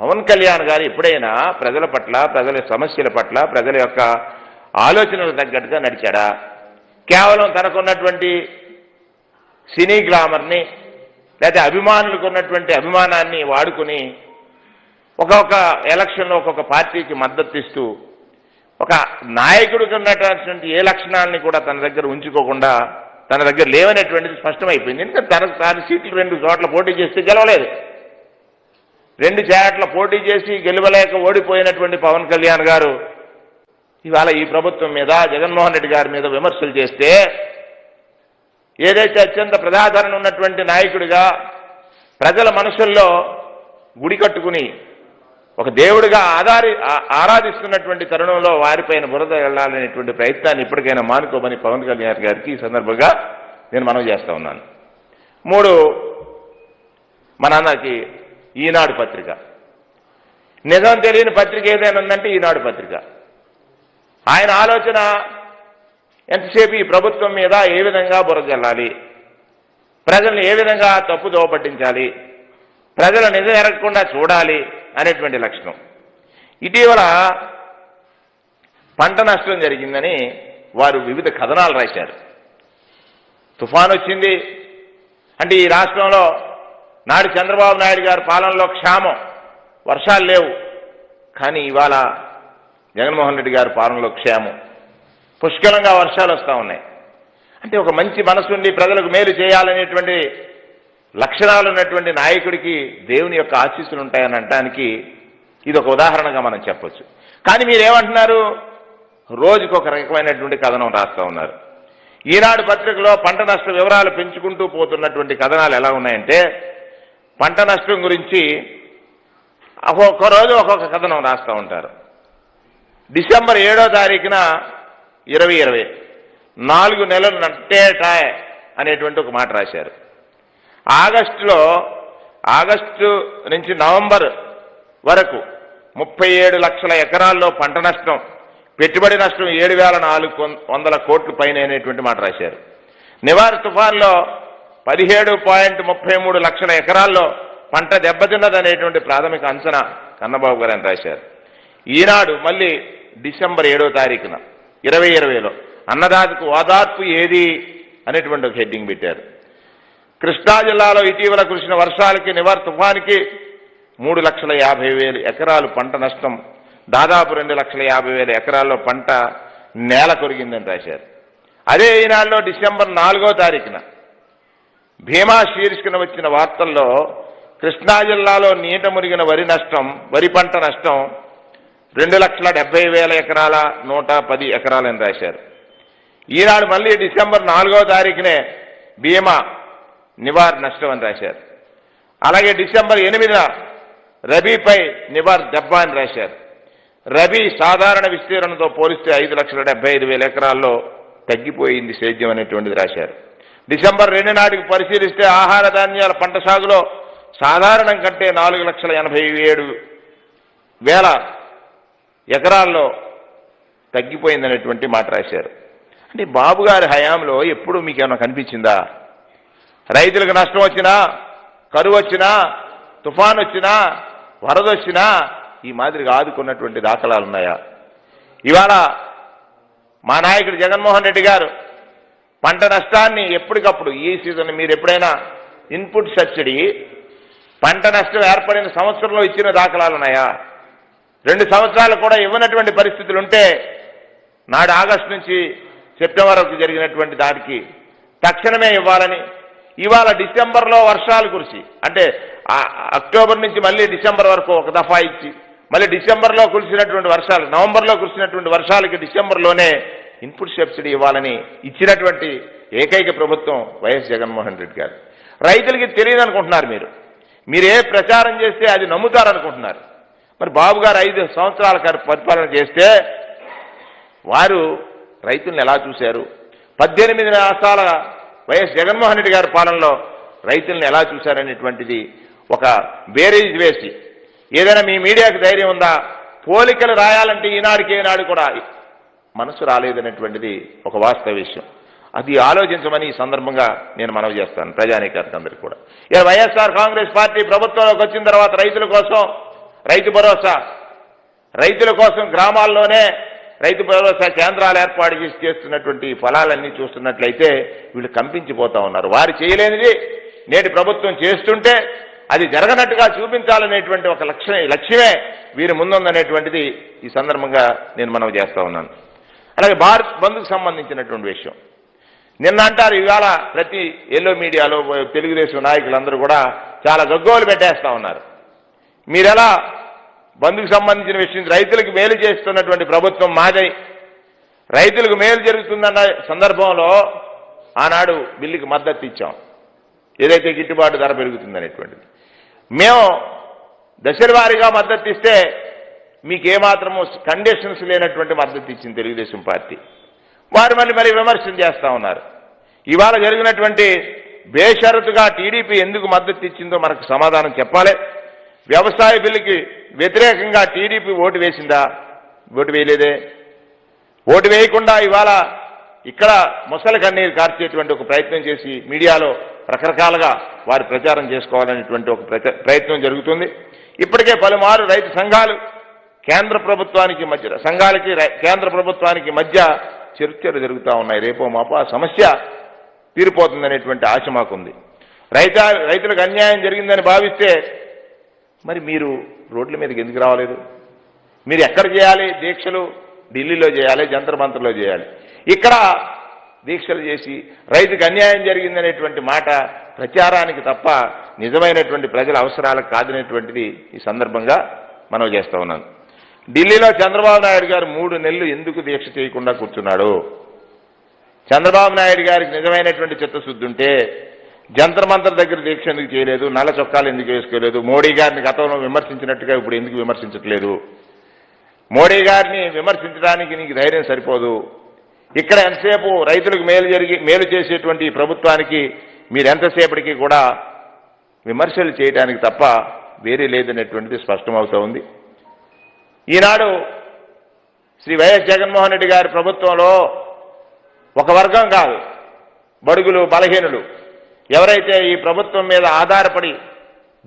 పవన్ కళ్యాణ్ గారు ఎప్పుడైనా ప్రజల పట్ల ప్రజల సమస్యల పట్ల ప్రజల యొక్క ఆలోచనలకు తగ్గట్టుగా నడిచాడా? కేవలం తనకున్నటువంటి సినీ గ్లామర్ని లేకపోతే అభిమానులకు ఉన్నటువంటి అభిమానాన్ని వాడుకుని ఒక్కొక్క ఎలక్షన్లో ఒక్కొక్క పార్టీకి మద్దతు ఇస్తూ ఒక నాయకుడికి ఉన్నటువంటి ఏ లక్షణాలని కూడా తన దగ్గర ఉంచుకోకుండా తన దగ్గర లేవనేటువంటిది స్పష్టమైపోయింది. ఎందుకంటే తనకు తాను సీట్లు రెండు చోట్ల పోటీ చేస్తే గెలవలేదు. రెండు చేట్ల పోటీ చేసి గెలవలేక ఓడిపోయినటువంటి పవన్ కళ్యాణ్ గారు ఇవాళ ఈ ప్రభుత్వం మీద జగన్మోహన్ రెడ్డి గారి మీద విమర్శలు చేస్తే ఏదైతే అత్యంత ప్రజాదరణ ఉన్నటువంటి నాయకుడిగా ప్రజల మనసుల్లో గుడి కట్టుకుని ఒక దేవుడిగా ఆధారి ఆ- ఆరాధిస్తున్నటువంటి తరుణంలో వారిపైన బురద వెళ్ళాలనేటువంటి ప్రయత్నాన్ని ఇప్పటికైనా మానుకోమని పవన్ కళ్యాణ్ గారికి ఈ సందర్భంగా నేను మనవి చేస్తా ఉన్నాను. మూడు మనందరికీ ఈనాడు పత్రిక. నిజం తెలియని పత్రిక ఏదైనా ఉందంటే ఈనాడు పత్రిక. ఆయన ఆలోచన ఎంతసేపు ఈ ప్రభుత్వం మీద ఏ విధంగా బురజల్లాలి ప్రజల్ని ఏ విధంగా తప్పు దోపట్టించాలి ప్రజల నిజం ఎరగకుండా చూడాలి అనేటువంటి లక్షణం. ఇటీవల పంట నష్టం జరిగిందని వారు వివిధ కథనాలు రాశారు. తుఫాన్ వచ్చింది. అంటే ఈ రాష్ట్రంలో నాడు చంద్రబాబు నాయుడు గారి పాలనలో క్షామం వర్షాలు లేవు. కానీ ఇవాళ జగన్మోహన్ రెడ్డి గారి పాలనలో క్షేమం. పుష్కలంగా వర్షాలు వస్తూ ఉన్నాయి. అంటే ఒక మంచి మనసుండి ప్రజలకు మేలు చేయాలనేటువంటి లక్షణాలు ఉన్నటువంటి నాయకుడికి దేవుని యొక్క ఆశీస్సులు ఉంటాయని అనడానికి ఇది ఒక ఉదాహరణగా మనం చెప్పొచ్చు. కానీ మీరేమంటున్నారు? రోజుకు ఒక రకమైనటువంటి కథనం రాస్తూ ఉన్నారు. ఈనాడు పత్రికలో పంట నష్ట వివరాలు పెంచుకుంటూ పోతున్నటువంటి కథనాలు ఎలా ఉన్నాయంటే పంట నష్టం గురించి ఒక్కొక్క రోజు ఒక్కొక్క కథనం రాస్తూ ఉంటారు. డిసెంబర్ ఏడో తారీఖున ఇరవై ఇరవై నాలుగు నెలలు నట్టేటాయ్ అనేటువంటి ఒక మాట రాశారు. ఆగస్టులో ఆగస్టు నుంచి నవంబర్ వరకు ముప్పై ఏడు లక్షల ఎకరాల్లో పంట నష్టం పెట్టుబడి నష్టం ఏడు వేల నాలుగు వందల కోట్లు పైన అనేటువంటి మాట రాశారు. నివార్ తుఫాన్లో పదిహేడు పాయింట్ ముప్పై మూడు లక్షల ఎకరాల్లో పంట దెబ్బతిన్నదనేటువంటి ప్రాథమిక అంచనా కన్నబాబు గారు అని రాశారు. ఈనాడు మళ్ళీ డిసెంబర్ ఏడో తారీఖున ఇరవై ఇరవైలో అన్నదాతకు ఓదార్పు ఏది అనేటువంటి ఒక హెడ్డింగ్ పెట్టారు. కృష్ణా జిల్లాలో ఇటీవల కురిసిన వర్షాలకి నివార్ తుఫానికి మూడు లక్షల యాభై వేలు ఎకరాలు పంట నష్టం దాదాపు రెండు లక్షల యాభై వేల ఎకరాల్లో పంట నేల కొరిగిందని రాశారు. అదే ఈనాడులో డిసెంబర్ నాలుగో తారీఖున భీమా శీర్షికన వచ్చిన వార్తల్లో కృష్ణా జిల్లాలో నీట మురిగిన వరి నష్టం వరి పంట నష్టం రెండు లక్షల డెబ్బై వేల ఎకరాల నూట పది ఎకరాలని రాశారు. ఈనాడు మళ్ళీ డిసెంబర్ నాలుగో తారీఖునే బీమా నివార్ నష్టం అని రాశారు. అలాగే డిసెంబర్ ఎనిమిదిన రబీపై నివార్ దెబ్బ అని రాశారు. రబీ సాధారణ విస్తీర్ణంతో పోలిస్తే ఐదు లక్షల డెబ్బై ఐదు వేల ఎకరాల్లో తగ్గిపోయింది సేద్యం అనేటువంటిది రాశారు. డిసెంబర్ రెండు నాటికి పరిశీలిస్తే ఆహార ధాన్యాల పంట సాగులో సాధారణం కంటే నాలుగు లక్షల ఎనభై ఏడు వేల ఎకరాల్లో తగ్గిపోయిందనేటువంటి మాట రాశారు. అంటే బాబు గారి హయాంలో ఎప్పుడు మీకు ఏమైనా కనిపించిందా? రైతులకు నష్టం వచ్చినా కరువు వచ్చినా తుఫాన్ వచ్చినా వరద వచ్చినా ఈ మాదిరిగా ఆదుకున్నటువంటి దాఖలాలు ఉన్నాయా? ఇవాళ మా నాయకుడు జగన్మోహన్ రెడ్డి గారు పంట నష్టాన్ని ఎప్పటికప్పుడు ఈ సీజన్ మీరు ఎప్పుడైనా ఇన్పుట్ సబ్సిడీ పంట నష్టం ఏర్పడిన సంవత్సరంలో ఇచ్చిన దాఖలాలు ఉన్నాయా రెండు సంవత్సరాలు కూడా ఇవ్వనటువంటి పరిస్థితులు ఉంటే నాడు ఆగస్టు నుంచి సెప్టెంబర్ వరకు జరిగినటువంటి దానికి తక్షణమే ఇవ్వాలని. ఇవాళ డిసెంబర్లో వర్షాలు కురిసి అంటే అక్టోబర్ నుంచి మళ్ళీ డిసెంబర్ వరకు ఒక దఫా ఇచ్చి మళ్ళీ డిసెంబర్లో కురిసినటువంటి వర్షాలు నవంబర్లో కురిసినటువంటి వర్షాలకి డిసెంబర్లోనే ఇన్పుట్ సబ్సిడీ ఇవ్వాలని ఇచ్చినటువంటి ఏకైక ప్రభుత్వం వైఎస్ జగన్మోహన్ రెడ్డి గారు. రైతులకి తెలియదు అనుకుంటున్నారు మీరు. మీరు ఏ ప్రచారం చేస్తే అది నమ్ముతారనుకుంటున్నారు. మరి బాబు గారు ఐదు సంవత్సరాల పరిపాలన చేస్తే వారు రైతుల్ని ఎలా చూశారు? పద్దెనిమిది రాష్ట్రాల వైఎస్ జగన్మోహన్ రెడ్డి గారి పాలనలో రైతుల్ని ఎలా చూశారనేటువంటిది ఒక బేరీజ్ వేసి ఏదైనా మీ మీడియాకు ధైర్యం ఉందా? పోలికలు రాయాలంటే ఈనాడికి ఈనాడు కూడా మనసు రాలేదనేటువంటిది ఒక వాస్తవ విషయం. అది ఆలోచించమని ఈ సందర్భంగా నేను మనవి చేస్తాను ప్రజానీకారికి అందరికీ కూడా. ఇక వైఎస్ఆర్ కాంగ్రెస్ పార్టీ ప్రభుత్వంలోకి వచ్చిన తర్వాత రైతుల కోసం రైతు భరోసా రైతుల కోసం గ్రామాల్లోనే రైతు భరోసా కేంద్రాలు ఏర్పాటు చేసి చేస్తున్నటువంటి ఫలాలన్నీ చూస్తున్నట్లయితే వీళ్ళు కంపించిపోతా ఉన్నారు. వారు చేయలేనిది నేటి ప్రభుత్వం చేస్తుంటే అది జరగనట్టుగా చూపించాలనేటువంటి ఒక లక్ష్యం లక్ష్యమే వీరి ముందుందనేటువంటిది ఈ సందర్భంగా నేను మనవి చేస్తా ఉన్నాను. అలాగే భారత్ బంద్కు సంబంధించినటువంటి విషయం. నిన్న అంటారు ఇవాళ ప్రతి ఎల్లో మీడియాలో తెలుగుదేశం నాయకులందరూ కూడా చాలా గగ్గోలు పెట్టేస్తా ఉన్నారు. మీరెలా బంధుకు సంబంధించిన విషయం రైతులకు మేలు చేస్తున్నటువంటి ప్రభుత్వం మాదై. రైతులకు మేలు జరుగుతుందన్న సందర్భంలో ఆనాడు బిల్లుకి మద్దతు ఇచ్చాం. ఏదైతే గిట్టుబాటు ధర పెరుగుతుందనేటువంటిది. మేము దశలవారీగా మద్దతు ఇస్తే మీకు ఏమాత్రము కండిషన్స్ లేనటువంటి మద్దతు ఇచ్చింది తెలుగుదేశం పార్టీ. వారు మళ్ళీ మరి విమర్శలు చేస్తా ఉన్నారు. ఇవాళ జరిగినటువంటి బేషరతుగా టీడీపీ ఎందుకు మద్దతు ఇచ్చిందో మనకు సమాధానం చెప్పాలి. వ్యవసాయ బిల్లుకి వ్యతిరేకంగా టీడీపీ ఓటు వేసిందా? ఓటు వేయలేదే. ఓటు వేయకుండా ఇవాళ ఇక్కడ ముసలి కన్నీరు కార్చేటువంటి ఒక ప్రయత్నం చేసి మీడియాలో రకరకాలుగా వారు ప్రచారం చేసుకోవాలనేటువంటి ఒక ప్రయత్నం జరుగుతుంది. ఇప్పటికే పలుమారు రైతు సంఘాలు కేంద్ర ప్రభుత్వానికి మధ్య సంఘాలకి కేంద్ర ప్రభుత్వానికి మధ్య చర్చలు జరుగుతూ ఉన్నాయి. రేపో మాపో ఆ సమస్య తీరిపోతుందనేటువంటి ఆశ మాకుంది. రైత రైతులకు అన్యాయం జరిగిందని భావిస్తే మరి మీరు రోడ్ల మీదకి ఎందుకు రావలేదు? మీరు ఎక్కడ చేయాలి దీక్షలు? ఢిల్లీలో చేయాలి జంతర్ మంత్రలో చేయాలి. ఇక్కడ దీక్షలు చేసి రైతుకు అన్యాయం జరిగిందనేటువంటి మాట ప్రచారానికి తప్ప నిజమైనటువంటి ప్రజల అవసరాలకు కాదనేటువంటిది ఈ సందర్భంగా మనం చేస్తూ ఉన్నాను. ఢిల్లీలో చంద్రబాబు నాయుడు గారు మూడు నెలలు ఎందుకు దీక్ష చేయకుండా కూర్చున్నాడు? చంద్రబాబు నాయుడు గారికి నిజమైనటువంటి చిత్తశుద్ధి ఉంటే జంతర్ మంతర్ దగ్గర దీక్ష ఎందుకు చేయలేదు? నల్ల చొక్కాలు ఎందుకు వేసుకోలేదు? మోడీ గారిని గతంలో విమర్శించినట్టుగా ఇప్పుడు ఎందుకు విమర్శించట్లేదు? మోడీ గారిని విమర్శించడానికి నీకు ధైర్యం సరిపోదు. ఇక్కడ ఎంతసేపు రైతులకు మేలు జరిగి మేలు చేసేటువంటి ప్రభుత్వానికి మీరు ఎంతసేపటికి కూడా విమర్శలు చేయడానికి తప్ప వేరే లేదనేటువంటిది స్పష్టమవుతూ ఉంది ఈనాడు శ్రీ వైఎస్ జగన్మోహన్ రెడ్డి గారి ప్రభుత్వంలో ఒక వర్గం కాదు బడుగులు బలహీనులు. ఎవరైతే ఈ ప్రభుత్వం మీద ఆధారపడి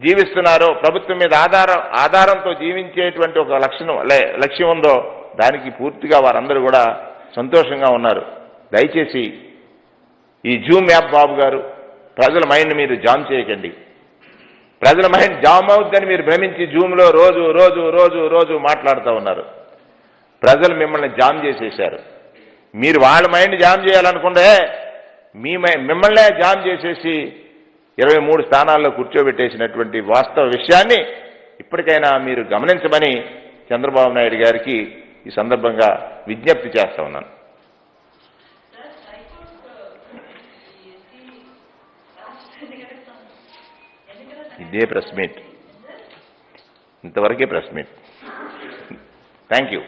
జీవిస్తున్నారో ప్రభుత్వం మీద ఆధారం ఆధారంతో జీవించేటువంటి ఒక లక్షణం లే- లక్ష్యం ఉందో దానికి పూర్తిగా వారందరూ కూడా సంతోషంగా ఉన్నారు. దయచేసి ఈ జూమ్ యాప్ బాబు గారు ప్రజల మైండ్ మీరు జామ్ చేయకండి. ప్రజల మైండ్ జామ్ అవుద్దని మీరు భ్రమించి జూమ్లో రోజు రోజు రోజు రోజు మాట్లాడుతూ ఉన్నారు. ప్రజలు మిమ్మల్ని జామ్ చేసేశారు. మీరు వాళ్ళ మైండ్ జామ్ చేయాలనుకుంటే మీ మై- మిమ్మల్నే జామ్ చేసేసి ఇరవై మూడు స్థానాల్లో కూర్చోబెట్టేసినటువంటి వాస్తవ విషయాన్ని ఇప్పటికైనా మీరు గమనించమని చంద్రబాబు నాయుడు గారికి ఈ సందర్భంగా విజ్ఞప్తి చేస్తా ఉన్నాను. ఇదే ప్రెస్ మీట్ ఇంతవరకే ప్రెస్ మీట్ థ్యాంక్ యూ